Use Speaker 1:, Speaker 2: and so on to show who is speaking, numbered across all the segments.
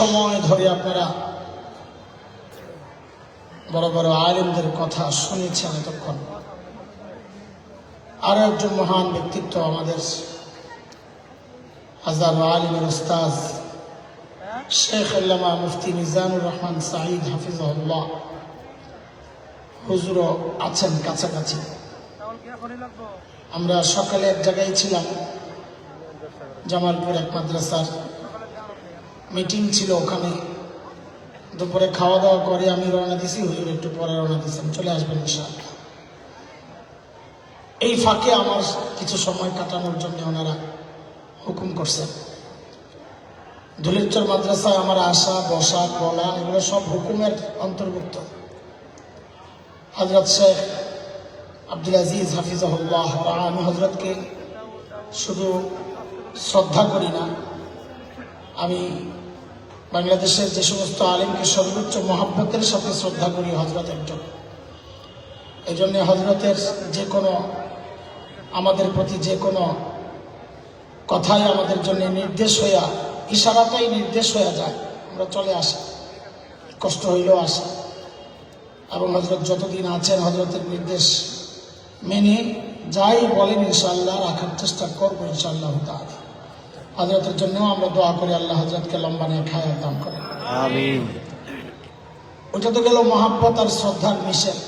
Speaker 1: সময় ধরে আপনারা বড় বড় আলেমদের কথা শুনেছেন এতক্ষণ। আরও একজন মহান ব্যক্তিত্ব আমাদের হাজার আলিমের উস্তাজ শেখ আল্লামা মুফতি মিজানুর রহমান সাঈদ হাফিজুল্লাহ হুজুরও আছেন কাছাকাছি। আমরা সকালে এক জায়গায় ছিলাম, জামালপুর এক মাদ্রাসার মিটিং ছিল ওখানে। দুপুরে খাওয়া দাওয়া করে আমি রওনা দিছি, হুজুর একটু পরে রওনা দিয়েছেন চলে আসবেন ইনশাআল্লাহ। এই ফাঁকে আমার কিছু সময় কাটানোর জন্য ওনারা হুকুম করছেন। ধুলিরচর মাদ্রাসায় আমার আসা, বসা, বলা, এগুলো সব হুকুমের অন্তর্ভুক্ত। হজরত শেখ আব্দুল আজিজ হাফিজাহুল্লাহ, আমি হজরতকে শুধু শ্রদ্ধা করি না, আমি বাংলাদেশের যে সমস্ত আলিমকে সর্বোচ্চ মহাব্বতের সাথে শ্রদ্ধা করি হজরত একজন। এই জন্য হজরতের যে কোনো আমাদের প্রতি যে কোনো কথাই আমাদের জন্য নির্দেশ হইয়া ইশারাটাই নির্দেশ হইয়া যায়, আমরা চলে আসি। কষ্ট হইলেও আসি। এবং হজরত যতদিন আছেন হজরতের নির্দেশ মেনে যাই বলেন ইনশাল্লাহ রাখার চেষ্টা করব ইনশাল্লাহ তাআলা। হজরতের জন্যও আমরা দোয়া করি আল্লাহ হজরতকে লম্বা নিয়ে খায় দাম
Speaker 2: আমিন।
Speaker 1: ওটা তো গেল মহাব্বত আর শ্রদ্ধার মিশেল।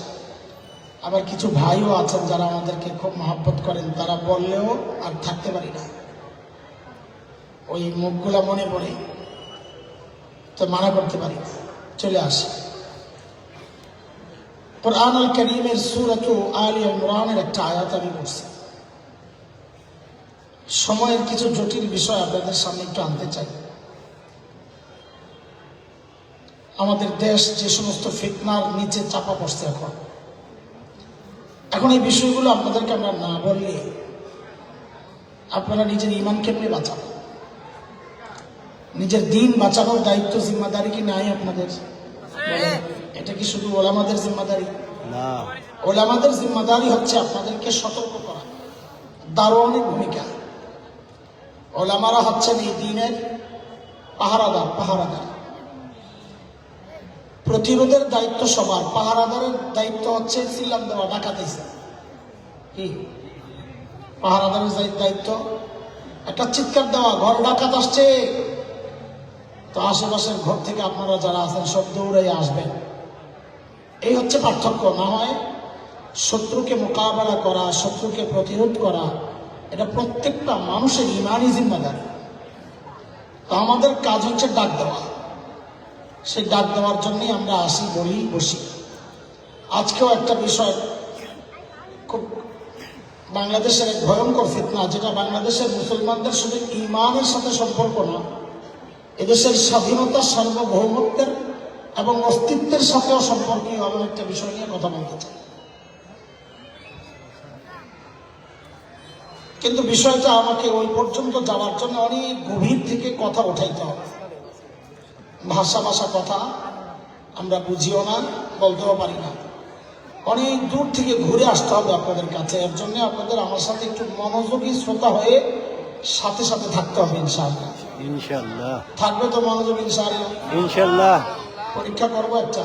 Speaker 1: আবার কিছু ভাইও আছেন যারা আমাদেরকে খুব মহাব্বত করেন তারা বললেও আর থাকতে পারি না। ওই মুখগুলা মনে পড়ে তো মানা করতে পারি না। চলে আসে। কোরআন আল করিমের সুরত আলী ইমরানের একটা আয়াত আমি পড়ছি। সময়ের কিছু জটিল বিষয় আপনাদের সামনে একটু আনতে চাই। আমাদের দেশ যে সমস্ত ফিতনার নিচে চাপা পড়ছে এখন। এখন এই বিষয়গুলো আপনাদেরকে আমরা না বললে আপনারা নিজের ইমান কেমনে বাঁচাবেন নিজের দিন বাঁচানোর দায়িত্ব জিম্মাদারি কি নাই আপনাদের? এটা কি শুধু ওলামাদের জিম্মাদারি? ওলামাদের জিম্মাদারি হচ্ছে আপনাদেরকে সতর্ক করা। দারোয়ানের ভূমিকা। ওলামারা হচ্ছেন এই দিনের পাহারাদার পাহারাদার। প্রতিরোধের দায়িত্ব সবার, পাহারাদারের দায়িত্ব হচ্ছে সিল্লাম দেওয়া ডাকাতেছে কি? পাহারাদারের দায়ি- দায়িত্ব? একটা চিৎকার দেওয়া, ঘর ডাকাত আসছে। তো আশেপাশের ঘর থেকে আপনারা যারা আছেন, সব দৌড়াই আসবেন। এই হচ্ছে পার্থক্য, না হয় শত্রুকে মোকাবেলা করা, শত্রুকে প্রতিরোধ করা এটা প্রত্যেকটা মানুষের ইমানই জিম্মাদারি তো আমাদের কাজ হচ্ছে ডাক দেওয়া। সেই ডাক দেওয়ার জন্যই আমরা আসি, বলি, বসি। আজকেও একটা বিষয় খুব বাংলাদেশের এক ভয়ঙ্কর ফিতনা, যেটা বাংলাদেশের মুসলমানদের শুধু ইমানের সাথে সম্পর্ক না, এদেশের স্বাধীনতা, সার্বভৌমত্বের এবং অস্তিত্বের সাথেও সম্পর্কীয় এমন একটা বিষয় নিয়ে কথা বলতে চাই। কিন্তু বিষয়টা আমাকে ওই পর্যন্ত যাওয়ার জন্য অনেক গভীর থেকে কথা উঠাইতে হবে। ভাষা ভাষা কথা আমরা বুঝিও না বলতেও পারি না। অনেক দূর থেকে ঘুরে আসতে হবে আপনাদের কাছে। এর জন্য আপনাদের আমার সাথে একটু মনোযোগী শ্রোতা হয়ে সাথে সাথে থাকতে হবে ইনশাআল্লাহ। থাকবে তো মনোযোগ ইনশাআল্লাহ?
Speaker 2: ইনশাল্লাহ
Speaker 1: পরীক্ষা করব একটা।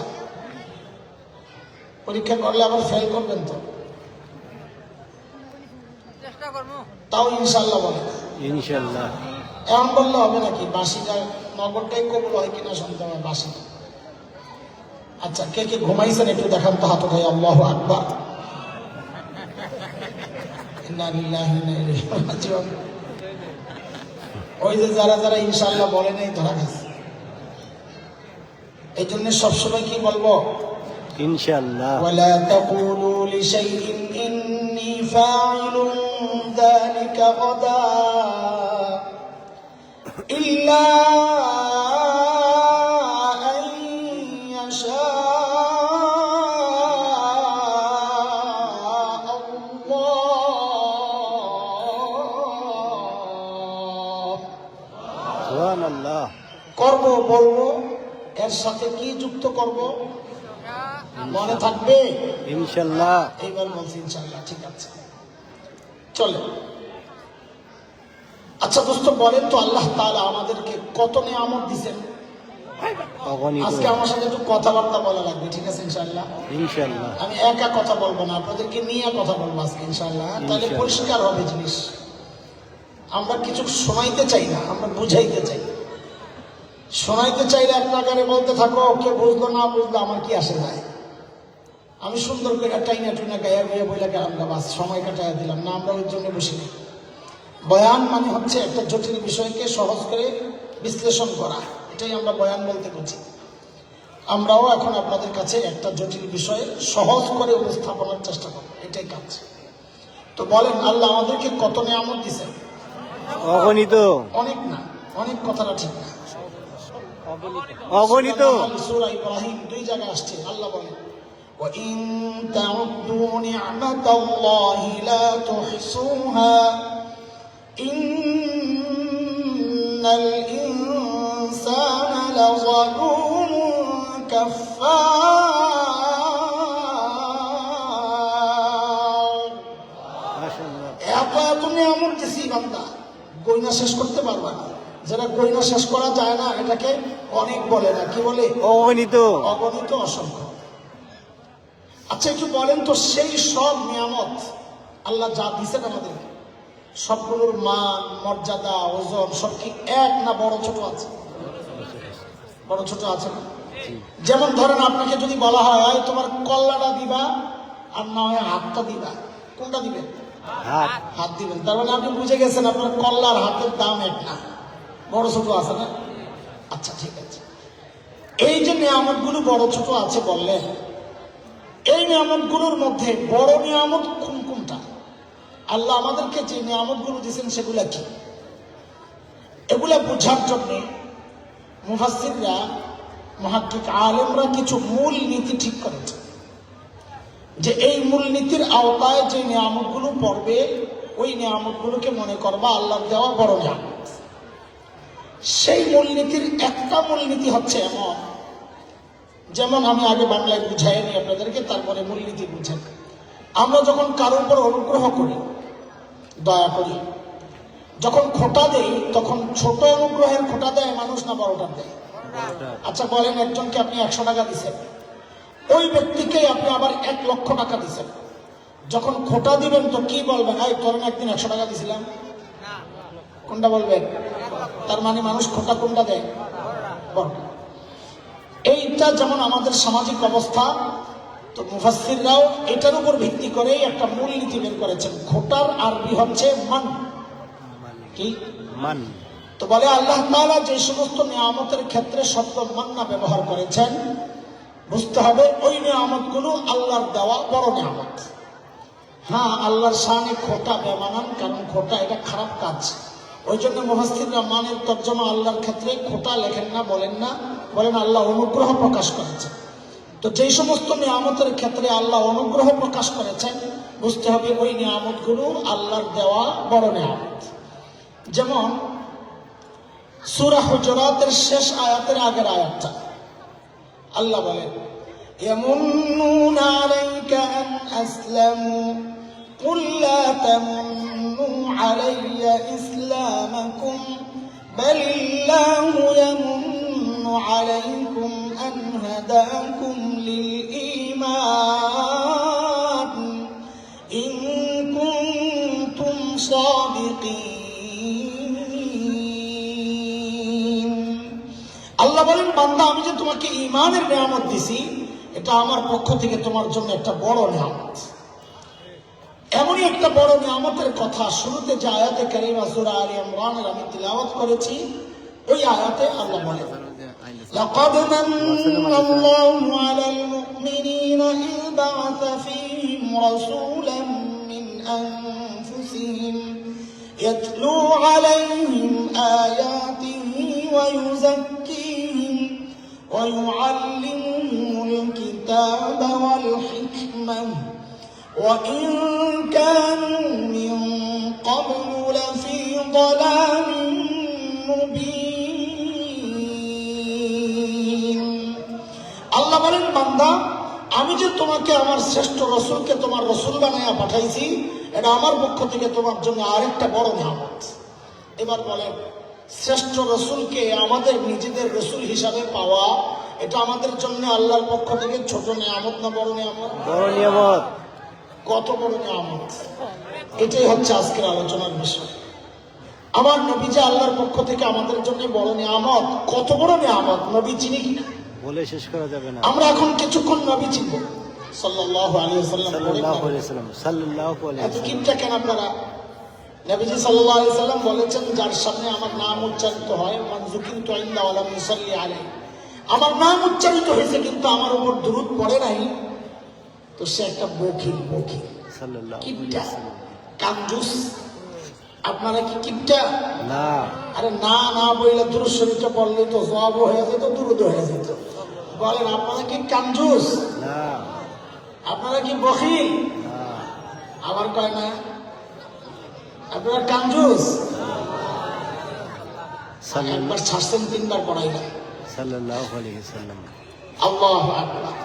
Speaker 1: পরীক্ষা করলে আবার ফেল করবেন তো
Speaker 3: চেষ্টা করব
Speaker 1: তাও ইনশাল্লাহ বলে
Speaker 2: ইনশাল্লাহ
Speaker 1: এমন বললে হবে নাকি? বাসিটা নগরটাই কবুল হয় কিনা শুনতে হবে বাসি। আচ্ছা কে কে ঘুমাইছেন একটু দেখান তো হাত উঠাই আল্লাহ আকবার। ওই যে যারা যারা ইনশাল্লাহ বলে নাই ধরা গেছে এই জন্য সবসময় কি বলব?
Speaker 2: ইনশাল্লাহ
Speaker 1: ولا تقولوا لشيء إني فاعل ذلك غدا إلا أن يشاء الله
Speaker 2: সুহান আল্লাহ
Speaker 1: করব বলবো এর সাথে কি যুক্ত করব মনে থাকবে
Speaker 2: ইনশাল্লাহ
Speaker 1: এইবার বলছি ইনশাল্লাহ ঠিক আছে চলে। আচ্ছা দোস্ত বলেন তো আল্লাহ তাআলা আমাদেরকে কত নিয়ামত
Speaker 2: অগণিত।
Speaker 1: আজকে আমার সাথে একটু কথাবার্তা বলা লাগবে ঠিক আছে ইনশাল্লাহ
Speaker 2: ইনশাল্লাহ
Speaker 1: আমি একা কথা বলব না আপনাদেরকে নিয়ে কথা বলব আজকে ইনশাল্লাহ তাহলে পরিষ্কার হবে জিনিস। আমরা কিছু শোনাইতে চাই না আমরা বুঝাইতে চাই। শোনাইতে চাইলে এক নাগারে বলতে থাকো কে বুঝলো না বুঝলো আমার কি আসে যায় আমি সুন্দর করে টাইনা টুইনা গায়া গায়া বইলা গেলাম গা বাস সময় কাটাইয়া দিলাম না আমরা ওই জন্য বসি না বয়ান মানে হচ্ছে একটা জটিল বিষয়কে সহজ করে বিশ্লেষণ করা এটাই আমরা বয়ান বলতে বুঝি। আমরাও এখন আপনাদের কাছে একটা জটিল বিষয়ে সহজ করে উপস্থাপনার চেষ্টা করব এটাই কাজ। তো বলেন আল্লাহ আমাদেরকে কত নিয়ামত দিছেন?
Speaker 2: অগণিত।
Speaker 1: অনেক না অনেক কথাটা ঠিক না।
Speaker 2: অগণিত।
Speaker 1: সূরা ইব্রাহিম দুই জায়গায় আসছে আল্লাহ বলেন وَإِن تَعُدُّوا نِعْمَةَ اللَّهِ لَا تُحْصُوهَا إِنَّ الْإِنسَانَ لَظَلُومٌ كَفَّارٌ
Speaker 2: মাশাআল্লাহ
Speaker 1: এত এত নিয়ামত দিছি বান্দা গয়না শেষ করতে পারবা না যেটা গয়না শেষ করা যায় না এটাকে অনেক বলে না কি বলে
Speaker 2: অগণিত
Speaker 1: অগণিত অসংখ্য আচ্ছা একটু বলেন তো সেই সব নিয়ামত আল্লাহ যা দিছেন আমাদের। সবগুলোর মান মর্যাদা ওজন সব কি এক না বড় ছোট আছে? বড় ছোট আছে না? যেমন ধরেন আপনাকে যদি বলা হয় তোমার কল্লাটা দিবা আর না হয় হাতটা দিবা। কোনটা দিবেন?
Speaker 2: হাত।
Speaker 1: হাত দিবেন। তার মানে আপনি বুঝে গেছেন আপনার কল্লার হাতের দাম এক না। বড় ছোট আছে না? আচ্ছা ঠিক আছে। এই যে নিয়ামতগুলো বড় ছোট আছে বললেন এই নিয়ামতগুলোর মধ্যে বড় নিয়ামত কোন কোনটা? আল্লাহ আমাদেরকে যে নিয়ামতগুলো দিয়েছেন সেগুলা কি? এগুলা বোঝার জন্য মুফাসিররা মহাকিক আলেমরা কিছু মূল নীতি ঠিক করেছে যে এই মূলনীতির আওতায় যে নিয়ামতগুলো পড়বে, ওই নিয়ামতগুলোকে মনে করবা আল্লাহ দেওয়া বড় নিয়ামত। সেই মূলনীতির একটা মূলনীতি হচ্ছে এমন যেমন আমি আগে বাংলায় বুঝাই নি আপনাদেরকে, তারপরে মূলনীতি বুঝেন আমরা যখন কারোর উপর অনুগ্রহ করি, দয়া করি, যখন খোটা দেই, তখন ছোট অনুগ্রহের খোটা দেয়, মানুষ না বড়টার দেয়। আচ্ছা বলেন একজনকে আপনি একশো টাকা দিচ্ছেন ওই ব্যক্তিকে আপনি আবার এক লক্ষ টাকা দিচ্ছেন যখন খোটা দিবেন, তো কি বলবেন? এই তোর একদিন একশো টাকা দিছিলাম? কোনটা বলবেন? তার মানে মানুষ খোটা কোনটা দেয়? বড়টা। এইটা যেমন আমাদের সামাজিক অবস্থা তো মুফাসিররাও এটার উপর ভিত্তি করেই একটা মূল নীতি বের করেছেন। খোটার আরবি হচ্ছে মান। কি?
Speaker 2: মান।
Speaker 1: তো বলে আল্লাহ তাআলা যে সমস্ত নিয়ামতের ক্ষেত্রে শব্দ মান্না ব্যবহার করেছেন বুঝতে হবে ওই নিয়ামতগুলো আল্লাহর দেওয়া বড় নিয়ামত। হ্যাঁ আল্লাহর শানে খোটা বেমানান কারণ খোটা এটা খারাপ কাজ। ওই জন্য মহাস্থিররা মানের তর্জমা আল্লাহর ক্ষেত্রে খোটা লেখেন না, বলেন না। বলেন আল্লাহ অনুগ্রহ প্রকাশ করেছে তো যেই সমস্ত নিয়ামতের ক্ষেত্রে আল্লাহ অনুগ্রহ প্রকাশ করেছেন, বুঝতে হবে ওই নিয়ামতগুলো আল্লাহর দেওয়া বড় নিয়ামত। যেমন সুরা হজরাতের শেষ আয়াতের আগের আয়াতটা। আল্লাহ বলেন এমন قل لا تمنوا علي إسلامكم بل الله يمن عليكم أن هداكم للإيمان إن كنتم صادقين আল্লাহ বলেন বান্দা আমি যে তোমাকে ইমানের নিয়ামত দিছি এটা আমার পক্ষ থেকে তোমার জন্য একটা বড় নিয়ামত এমনই একটা বড় নিয়ামতের কথা শুরুতে যে আয়াতে কারিমা সূরা আলী ইমরানের আমি তিলাওয়াত করেছি ওই আয়াতে আল্লাহ বলেন لقد من الله على المؤمنين إذ بعث فيهم رسولا من أنفسهم يتلو عليهم آياته ويزكيهم ويعلمهم الكتاب والحكمة وإن كانوا من قبل لفي ضلال مبين আল্লাহ বলেন বান্দা আমি যে তোমাকে আমার শ্রেষ্ঠ রসুলকে তোমার রসুল বানাইয়া পাঠাইছি এটা আমার পক্ষ থেকে তোমার জন্য আরেকটা বড় নিয়ামত এবার বলেন শ্রেষ্ঠ রসুলকে আমাদের নিজেদের রসুল হিসাবে পাওয়া এটা আমাদের জন্য আল্লাহর পক্ষ থেকে ছোট নিয়ামত না বড় নিয়ামত
Speaker 2: বড় নিয়ামত
Speaker 1: কত বড় নিয়ামত। এটাই হচ্ছে আজকের আলোচনার বিষয়। আমার নবী যে আল্লাহর পক্ষ থেকে আমাদের জন্য বড় নিয়ামত। কত বড় নিয়ামত? নবী চিনি কিনা
Speaker 2: বলে শেষ করা যাবে না।
Speaker 1: আমরা এখন কিছুক্ষণ নবী চিনব। সাল্লাল্লাহু আলাইহি ওয়াসাল্লাম বলেন
Speaker 2: সাল্লাল্লাহু আলাইহি সাল্লাম সাল্লাল্লাহু আলাইহি
Speaker 1: এত
Speaker 2: সাল্লাম।
Speaker 1: কিপটা কেন আপনারা? নবীজি সাল্লাল্লাহু আলাইহি সাল্লাম বলেছেন যার সামনে আমার নাম উচ্চারিত হয় মনজুকিন তো ইন্দা ওয়ালা মুসাল্লি আলাইহি। আমার নাম উচ্চারিত হয়েছে কিন্তু আমার উপর দুরূদ পড়ে নাই। তো সে একটা বখিল বখিল কিপটা। কাঞ্জুস আপনারা কি কিপটা?
Speaker 2: না।
Speaker 1: আরে না না বইলে দুরুদ শরীফটা পড়লে তো সব হয়ে যেত দুরুদ হয়ে যেত। বলেন আপনারা কি কাঞ্জুস
Speaker 2: না।
Speaker 1: আপনারা কি বখিল আবার কয় না? আপনারা
Speaker 2: সাল্লাল্লাহু
Speaker 1: একবার ছাড়ছেন তিনবার পড়াই না
Speaker 2: সাল্লাল্লাহু আলাইহি সাল্লাম
Speaker 1: আল্লাহ আকবার।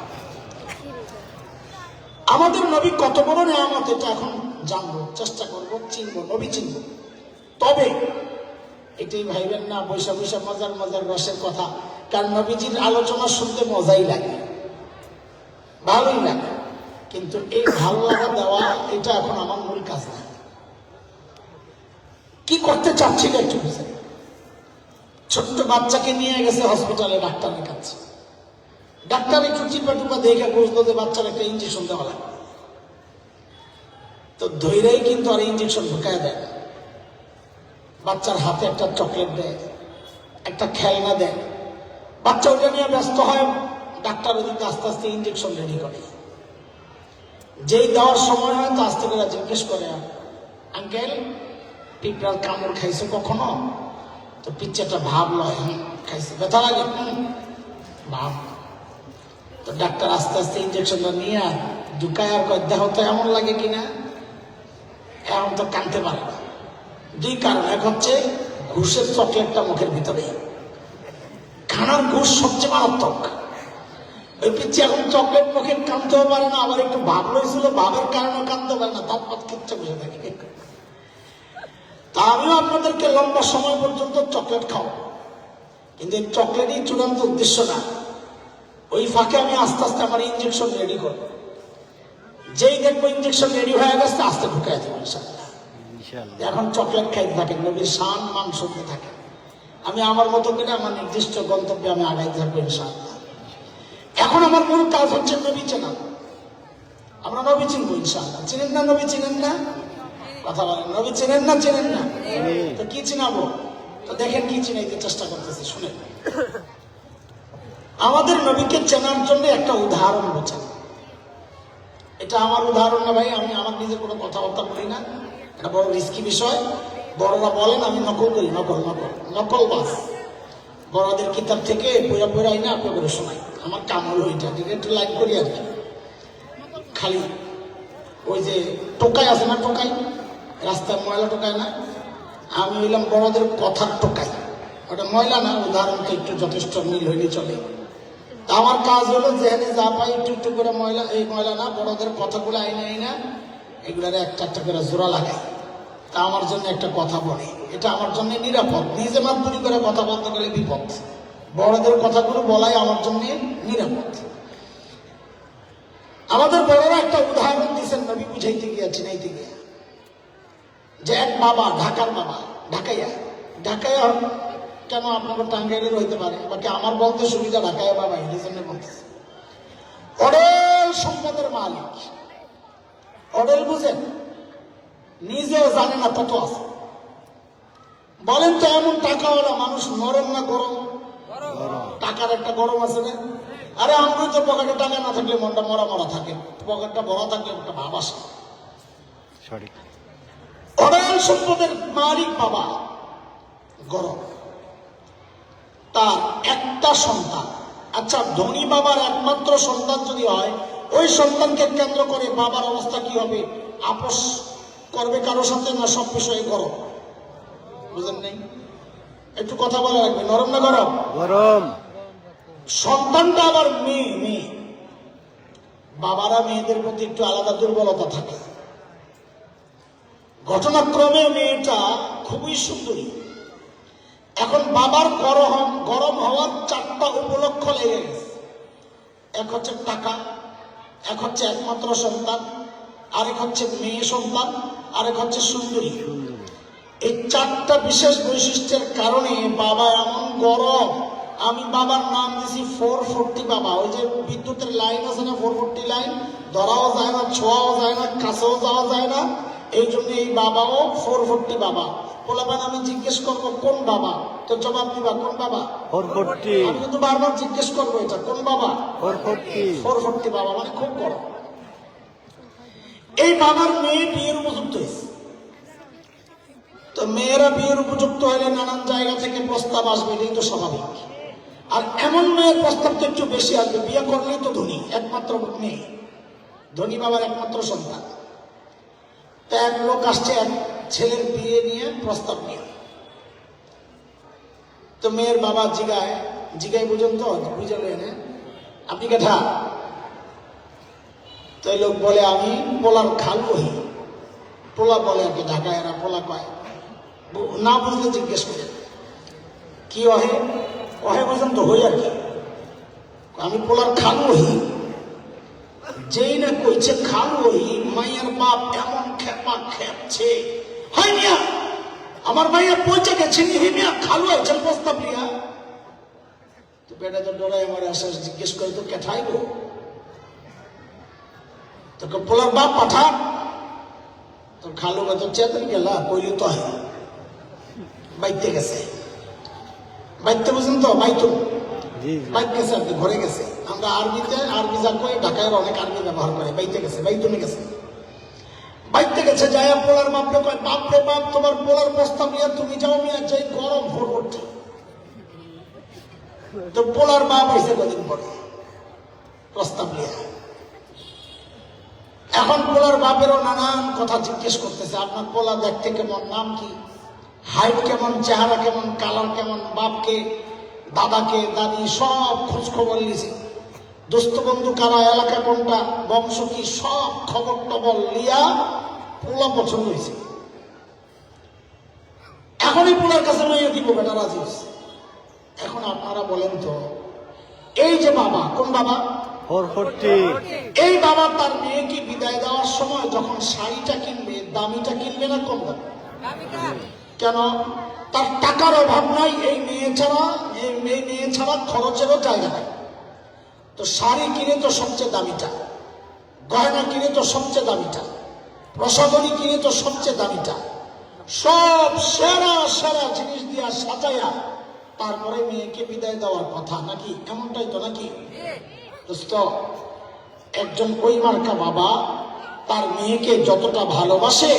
Speaker 1: আমাদের নবী কত বড় নিয়ামত এটা এখন জানব, চেষ্টা করব, চিনবো, নবী চিনবো। তবে এটাই ভাইবেন না, বৈশা বৈশা মজার মজার রসের কথা। কারণ নবীজির আলোচনা শুনতে মজাই লাগে। ভালোই লাগে। কিন্তু এই ভালো লাগা দেওয়া, এটা এখন আমার মূল কাজ না। কি করতে চাচ্ছিল একটু বুঝে ছোট্ট বাচ্চাকে নিয়ে গেছে হসপিটালে ডাক্তারের কাছে। ডাক্তার একটু চিপা টুপা দেখে বুঝলো যে বাচ্চার একটা ইঞ্জেকশন দেওয়া লাগবে। তো ধৈরেই কিন্তু আর ইঞ্জেকশন ঢুকায় দেয় না। বাচ্চার হাতে একটা চকলেট দেয়, একটা খেলনা দেয়। বাচ্চা ওটা নিয়ে ব্যস্ত হয়, ডাক্তার ওদিকে আস্তে আস্তে ইঞ্জেকশন রেডি করে। যেই দেওয়ার সময় হয়, তো আস্তে করে জিজ্ঞেস করে, আঙ্কেল, পিঁপড়ার কামড় খাইছে কখনো? তো পিচ্চাটা ভাব লয় খাইছে। ব্যথা লাগে? ভাব তো ডাক্তার আস্তে আস্তে ইঞ্জেকশনটা নিয়ে ঢুকায় আর দেহ তো এমন লাগে কিনা? এমন তো কানতে পারে না। দুই কারণ, এক হচ্ছে ঘুষের চকলেটটা মুখের ভিতরে খানার ঘুষ সবচেয়ে মারাত্মক। ওই পিচ্ছি এখন চকলেট মুখে কানতেও পারে না, আবার একটু ভাব রয়েছিল ভাবের কারণে কানতে পারে না তার পথ কিচ্ছা বসে থাকে তা আমিও আপনাদেরকে লম্বা সময় পর্যন্ত চকলেট খাও কিন্তু এই চকলেটই চূড়ান্ত উদ্দেশ্য না। ওই ফাঁকে আমি আস্তে আস্তে আমার ইঞ্জেকশন রেডি করব। যেই দেখব ইঞ্জেকশন রেডি হয়ে গেছে আস্তে ঢুকাই দেবো এখন চকলেট খাইতে থাকেন নবীর শান মান শুনতে থাকে। আমি আমার মতো করে আমার নির্দিষ্ট গন্তব্যে আমি আগাইতে থাকব ইনশাআল্লাহ। এখন আমার মূল কাজ হচ্ছে নবী চেনা। আমরা নবী চিনবো ইনশাআল্লাহ। চিনেন না নবী চিনেন না? কথা বলেন নবী চেনেন না চেনেন না? তো কি চিনাবো? তো দেখেন কি চিনাইতে চেষ্টা করতেছি শুনেন। আমাদের নবীকে চেনার জন্য একটা উদাহরণ বোঝেন এটা আমার উদাহরণ না ভাই, আমি আমার নিজে কোনো কথাবার্তা বলি না। এটা বড় রিস্কি বিষয়। বড়রা বলেন, আমি নকল করি, নকল নকল নকল বাস। বড়দের কিতাব থেকে পয়রা পয়রা আইনা, আপনি করে শোনাই। আমার কাম হলো ঠিক একটু লাইক করি আর কি। খালি ওই যে টোকাই আছে না টোকাই? রাস্তায় ময়লা টোকায় না? আমি হইলাম বড়দের কথার টোকাই। ওটা ময়লা না, উদাহরণ তো একটু যথেষ্ট মিল হইলে চলে। আমার কাজ হলো যেখানে যা পাই একটু একটু করে ময়লা, এই ময়লা না, বড়দের কথাগুলো আইনা আইনা, এগুলার একটা একটা করে জোড়া লাগাই তা আমার জন্য একটা কথা বলে, এটা আমার জন্য নিরাপদ। নিজে মাতবুরি করে কথা বলতে গেলে বিপদ। বড়দের কথাগুলো বলাই আমার জন্য নিরাপদ। আমাদের বড়রা একটা উদাহরণ দিয়েছেন, নবী বুঝাইতে গিয়া, চিনাইতে গিয়া। যে এক বাবা, ঢাকার বাবা, ঢাকাইয়া। ঢাকাইয়া কেন আপনাকে টাঙ্গাইলের হইতে পারে? বাকি আমার বলতে সুবিধা ঢাকাইয়া বাবা এই জন্য বলতেছে অডেল সম্পদের মালিক। অডেল বুঝেন? নিজেও জানে না কত আছে। বলেন তো এমন টাকাওয়ালা মানুষ নরম না গরম? টাকার একটা গরম আছে না? আরে আমরা তো পকেটে টাকা না থাকলে মনটা মরা মরা থাকে। পকেটটা ভরা থাকলে একটা ভাব আসে।
Speaker 2: সঠিক।
Speaker 1: অডাল সম্পদের মালিক বাবা গরম। তার একটা সন্তান। আচ্ছা ধনী বাবার একমাত্র সন্তান যদি হয় ওই সন্তানকে কেন্দ্র করে বাবার অবস্থা কি হবে? আপোষ করবে কারও সাথে না সব বিষয়ে গরম বুঝেন নেই? একটু কথা বলা রাখবে নরম না গরম?
Speaker 2: গরম।
Speaker 1: সন্তানটা আবার মেয়ে মেয়ে। বাবারা মেয়েদের প্রতি একটু আলাদা দুর্বলতা থাকে। ঘটনাক্রমে মেয়েটা খুবই সুন্দরী। এখন বাবার গরম গরম হওয়ার চারটা উপলক্ষ লেগে গেছে। এক হচ্ছে টাকা, এক হচ্ছে একমাত্র সন্তান, আরেক হচ্ছে মেয়ে সন্তান, আরেক হচ্ছে সুন্দরী। এই চারটা বিশেষ বৈশিষ্ট্যের কারণে বাবা এমন গরম। আমি বাবার নাম দিছি ফোর ফোরটি বাবা। ওই যে বিদ্যুতের লাইন আছে না ফোর ফোরটি লাইন? ধরাও যায় না, ছোঁয়াও যায় না, কাছেও যাওয়া যায় না। এই জন্য এই বাবাও ফোর ফোরটি বাবা বলাবেন আমি জিজ্ঞেস করব কোন বাবা? তো জবাব দিবা কোন বাবা?
Speaker 2: ফোর
Speaker 1: আমি কিন্তু বারবার জিজ্ঞেস করব এটা কোন বাবা?
Speaker 2: ফোর ফোরটি
Speaker 1: বাবা মানে খুব বড়। এই বাবার মেয়ে বিয়ের উপযুক্ত হয়েছে। তো মেয়েরা বিয়ের উপযুক্ত হলে নানান জায়গা থেকে প্রস্তাব আসবে এটাই তো স্বাভাবিক। আর এমন মেয়ের প্রস্তাব তো একটু বেশি আসবে বিয়ে করলেই তো ধনী একমাত্র মেয়ে। ধনী বাবার একমাত্র সন্তান। তো এক লোক আসছে, এক ছেলের বিয়ে নিয়ে প্রস্তাব নিয়ে। তো মেয়ের বাবা জিগায় জিগায় বুঝুন তো বুঝালো এনে আপনি কেঠা? তো লোক বলে, আমি পোলার খাল বহি। পোলা বলে আর কি ঢাকায় এরা, পোলা কয়? না বুঝলে জিজ্ঞেস করে কি অহে? অহে পর্যন্ত হই আর কি। আমি পোলার খাল বহি। যেই না কইছে খাল বহি মাইয়ার বাপ এমন খেপা খেপছে। হয় মিয়া, আমার মাইয়া পৌঁছে গেছে নি? মিয়া, খালু আছেন প্রস্তাব নিয়া? তো বেটা তো ডরাই আমার আসার জিজ্ঞেস করে তো কেঠাই গো তোকে পোলার বাপ পাঠা তোর খালু তো চেতন গেলা, কইলি তো হয় বাইতে গেছে। বাইতে বুঝেন তো বাইতো আর কি, ঘরে গেছে। আমরা আরবিতে আরবি যা কই ঢাকায় অনেক আরবি ব্যবহার করে। বাইতে গেছে বাইতুনে গেছে। বাইতে গেছে, যায় পোলার বাপরে কয় বাপ রে বাপ, তোমার পোলার প্রস্তাব নিয়ে তুমি যাও মিয়া যাই, গরম ভোর ভরটি। তো পোলার বাপ আইসে কদিন পরে, প্রস্তাব নিয়ে। এখন পোলার বাপেরও নানান কথা জিজ্ঞেস করতেছে, আপনার পোলা দেখতে কেমন? নাম কি? হাইট কেমন? চেহারা কেমন? কালার কেমন? বাপকে দাদাকে দাদি সব খোঁজ খবর নিয়েছে। দোস্ত বন্ধু কারা এলাকা কোনটা বংশ কি সব খবর টবর লিয়া পোলা পছন্দ হয়েছে। এখনই পোলার কাছে মেয়ে দিব বেটা রাজি হয়েছে। এখন আপনারা বলেন তো এই যে বাবা কোন বাবা? এই বাবা তার মেয়েকে বিদায় দেওয়ার সময় যখন শাড়িটা কিনবে দামিটা কিনবে না কম দামি? কেন? তার টাকার অভাব নাই, এই মেয়ে ছাড়া, এই মেয়ে মেয়ে ছাড়া খরচেরও জায়গা নাই। তো শাড়ি কিনে তো সবচেয়ে দামিটা, গয়না কিনে তো সবচেয়ে দামিটা প্রসাদনী কিনে তো সবচেয়ে দামিটা। সব সেরা সেরা জিনিস দিয়া সাজায়া তারপরে মেয়েকে বিদায় দেওয়ার কথা নাকি? এমনটাই তো নাকি? একজন ওই মার্কা বাবা, তার মেয়েকে যতটা ভালোবাসে,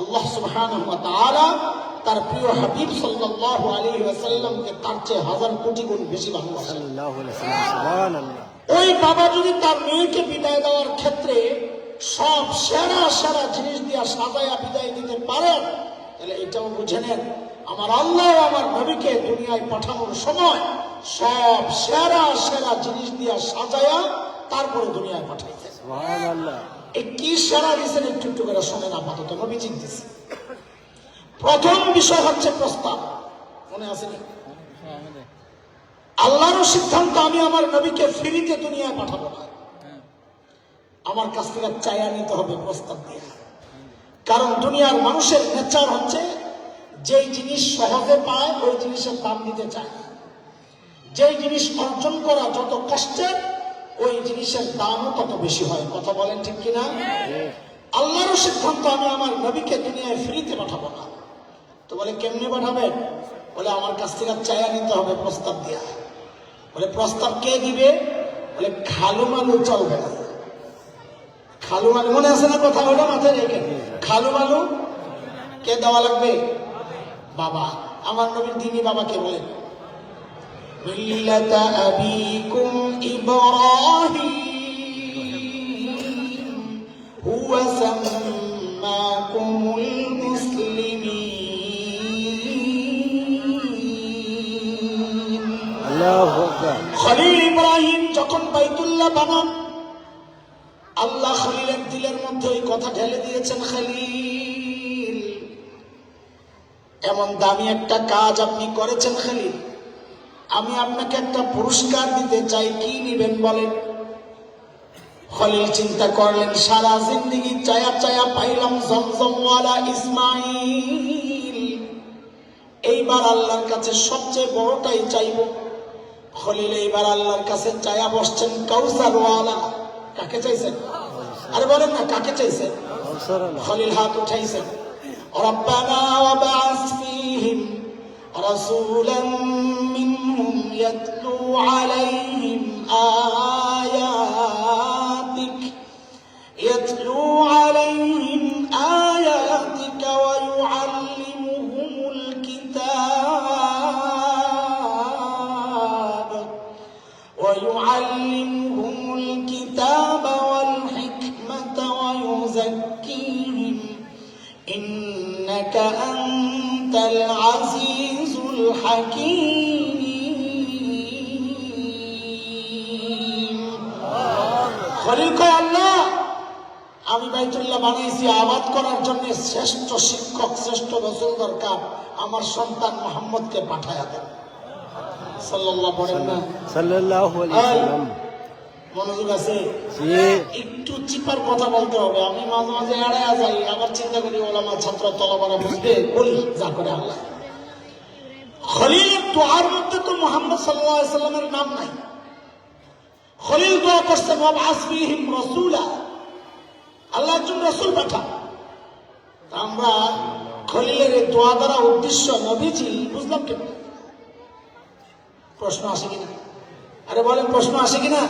Speaker 1: আল্লাহ সুবহানাহু ওয়া তার প্রিয় হাবিব সাল্লাল্লাহু আলাইহি ওয়াসাল্লামকে তার চেয়ে হাজার কোটি গুণ বেশি ভালোবাসেন ওই বাবা যদি তার মেয়েকে বিদায় দেওয়ার ক্ষেত্রে সব সেরা সেরা জিনিস দিয়া সাজায়া বিদায় দিতে পারেন তাহলে এটাও বুঝে নেন আমার আল্লাহ আমার নবীকে দুনিয়ায় পাঠানোর সময় সব সেরা সেরা জিনিস দিয়া সাজায়া তারপরে দুনিয়ায় এই কি সেরা দিয়েছেন একটু একটু করে শোনেন আপাতত নবী চিনতেছি প্রথম বিষয় হচ্ছে প্রস্তাব। মনে আছে নি? আল্লাহরও সিদ্ধান্ত আমি আমার নবীকে ফ্রিতে দুনিয়ায় পাঠাবো না। আমার কাছ থেকে চায়া নিতে হবে প্রস্তাব দিয়ে। কারণ দুনিয়ার মানুষের নেচার হচ্ছে যেই জিনিস সহজে পায় ওই জিনিসের দাম দিতে চায়। যেই জিনিস অর্জন করা যত কষ্টের ওই জিনিসের দামও তত বেশি হয়। কথা বলেন ঠিক কিনা? আল্লাহরও সিদ্ধান্ত আমি আমার নবীকে দুনিয়ায় ফ্রিতে পাঠাবো না। তো বলে, কেমনে পাঠাবেন বলে, আমার কাছ থেকে চায়া নিতে হবে প্রস্তাব দিয়া। বলে, প্রস্তাব কে দিবে? বলে, খালু মালু চলবে না। খালু মালু, মনে আছে না কথা ওটা মাথায় রেখে? খালু মালু, কে দেওয়া লাগবে? বাবা, আমার নবীর দিনী বাবাকে বলেন মিল্লাতা আবিকুম ইব্রাহিম খলিল ইব্রাহিম যখন বাইতুল্লাহ বানান, আল্লাহ খলিলের দিলের মধ্যে ওই কথা ঢেলে দিয়েছেন, খলিল। এমন দামি একটা কাজ আপনি করেছেন, খলিল। আমি আপনাকে একটা পুরস্কার দিতে চাই, কি নিবেন বলেন? খলিল চিন্তা করলেন, সারা জিন্দিগি চায়া চায়া পাইলাম জমজমওয়ালা ইসমাইল এইবার আল্লাহর কাছে সবচেয়ে বড়টাই চাইব। খলিল এইবার আল্লাহর কাছে চায়া বসছেন কাউসারওয়ালা কাকে চাইছেন আরে বলেন না কাকে চাইছেন
Speaker 2: কাউসার আল্লাহ
Speaker 1: خليل هات وتيسن ربنا وبعث فيهم رسولا منهم يتلو عليهم آياتك শ্রেষ্ঠ শিক্ষক শ্রেষ্ঠ রসুল দরকার আমার সন্তান মোহাম্মদকে পাঠায়া দেন। মনোযোগ আছে? একটু চিপার কথা বলতে হবে। আমি মাঝে মাঝে এড়াইয়া যাই আবার চিন্তা করি ওলামা ছাত্র তলাবারা বুঝবে বলি যা করে আল্লাহ। খলিলের দোয়ার মধ্যে তো মোহাম্মদ সাল্লাহ সাল্লামের নাম নাই। খলিল দোয়া আসবিহিম রসুলা। আল্লাহ একজন রসুল পাঠান। আমরা খলিলের দোয়া দ্বারা উদ্দেশ্য নবীজি বুঝলাম কেন? প্রশ্ন আসে কিনা? আরে বলেন, প্রশ্ন আসে কিনা?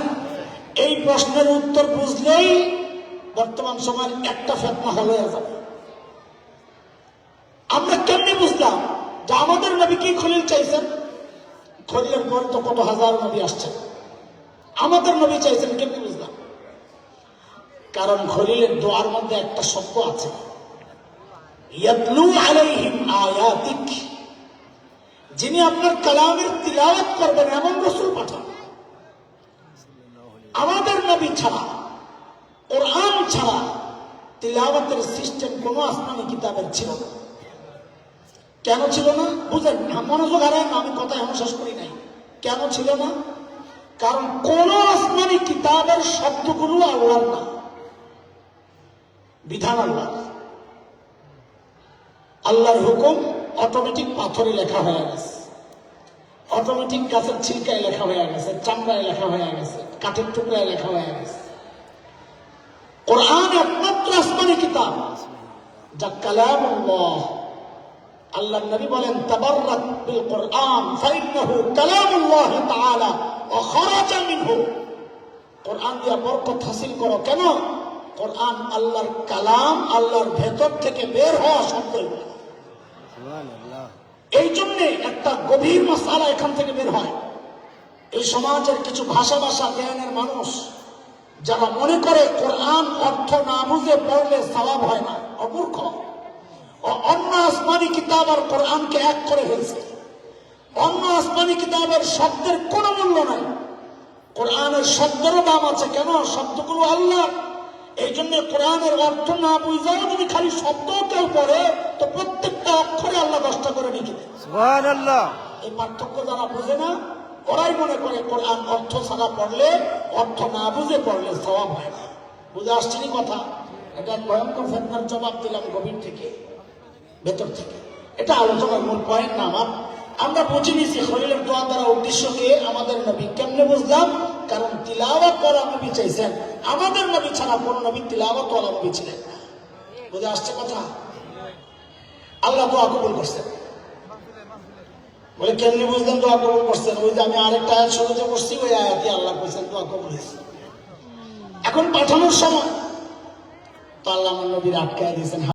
Speaker 1: এই প্রশ্নের উত্তর বুঝলেই বর্তমান সময়ের একটা ফেতনা হলে যাবে আমরা কেমনি বুঝলাম যে আমাদের নবী কি খলিল চাইছেন? খলিলের পর তো কত হাজার নবী আসছেন। আমাদের নবী চাইছেন, কেমনি বুঝলাম? কারণ খলিলের দোয়ার মধ্যে একটা শব্দ আছে। যিনি আপনার কালামের তিলাওয়াত করবেন এমন রসুল পাঠান। আমাদের নবী ছাড়া, কোরআন ছাড়া তিলাওয়াতের সিস্টেম কোন আসমানি কিতাবের ছিল না। কেন ছিল না? বুঝেন মনোযোগ হারায় আমি কথা এমন শেষ করি নাই। কেন ছিল না? কারণ কোন আসমানি কিতাবের শব্দগুলো আল্লাহর না বিধান আল্লাহ। আল্লাহর হুকুম অটোমেটিক পাথরে লেখা হয়ে গেছে। অটোমেটিক গাছের ছিলকায় লেখা হয়ে গেছে, চামড়ায় লেখা হয়ে গেছে, কাঠের টুকরায় লেখা হয়ে গেছে। কোরআন একমাত্র আসমানি কিতাব, যা কালাম আল্লাহ নবী বলেন তাবাররাত বিল কোরআন, ফাইন্নাহু কালামুল্লাহ তাআলা, ওয়া খারাজা মিনহু। কোরআন দিয়া বরকত হাসিল করো কেন? কোরআন আল্লাহর কালাম, আল্লাহর ভেতর থেকে বের হওয়া শব্দ এই জন্যে একটা গভীর মশালা এখান থেকে বের হয়। এই সমাজের কিছু ভাষা ভাষা জ্ঞানের মানুষ, যারা মনে করে কোরআন অর্থ না বুঝে পড়লে সওয়াব হয় না, অমূর্খ। ও অন্য আসমানি কিতাব আর কোরআনকে এক করে ফেলছে। অন্য আসমানি কিতাবের শব্দের কোনো মূল্য নাই। কোরআনের শব্দেরও দাম আছে কেন? শব্দগুলো আল্লাহ। এই জন্য কোরআনের অর্থ না বুঝাও যদি খালি শব্দ কেউ পড়ে, তো আল্লাহ দশটা করে লিখে দেয়
Speaker 2: সুবহানাল্লাহ।
Speaker 1: এই পার্থক্য যারা বুঝে না ওরাই মনে করে কোরআন অর্থ ছাড়া পড়লে অর্থ না বুঝে পড়লে সওয়াব হয় না। বুঝে আসছেনি কথা? এটা ভয়ঙ্কর ফেতনার জবাব দিলাম গভীর থেকে ভেতর থেকে। এটা আলোচনার মূল পয়েন্ট না আমার। আমরা বুঝে নিছি খলিলের দোয়া দ্বারা উদ্দেশ্যকে আমাদের নবী কেমনে বুঝলাম? কারণ তিলাওয়াত করা নবী চাইছেন। আমাদের নবী ছাড়া কোন নবী তিলাওয়াত ওয়ালা নবী ছিলেন বুঝে আসছে কথা? আল্লাহ দোয়া কবুল করছেন। বলে কেমনি বুঝলেন দোয়া কবুল করছেন? ওই যে আমি আরেকটা আয়াত শুরুতে করছি ওই আয়াতই আল্লাহ কইছেন দোয়া কবুল এখন পাঠানোর সময় তো আল্লাহ নবীর আটকায় দিয়েছেন।